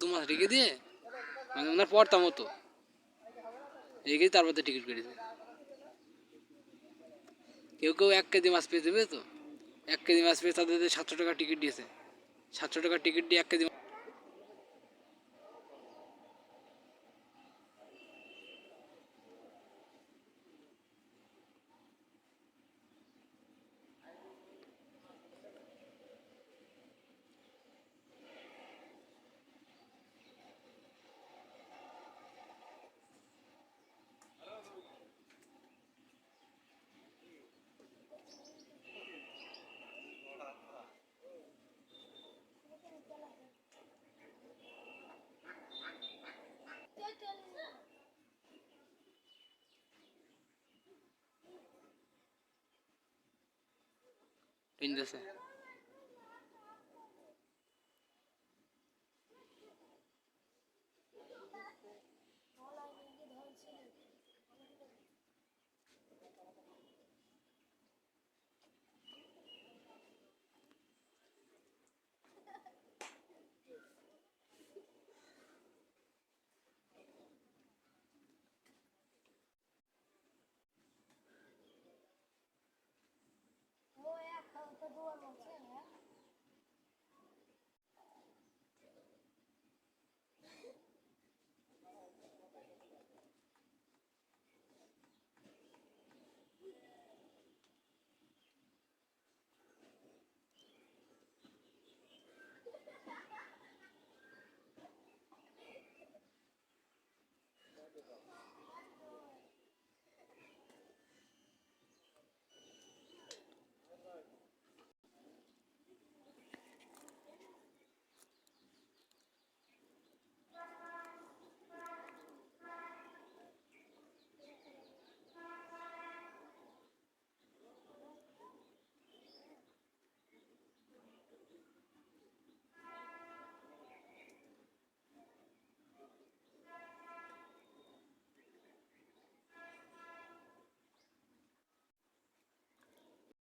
দু মাস রেখে দিয়ে? মানে ওনার পড়তাম তো। রেখে তারপর তো টিকিট কেটেছে কেউ কেউ এক কেজি মাছ পেয়ে দেবে তো? এক কেজি মাছ পেয়ে তাদের সাতশো টাকা টিকিট দিয়েছে। সাতশো টাকা টিকিট দিয়ে এক কেজি পিনতেছে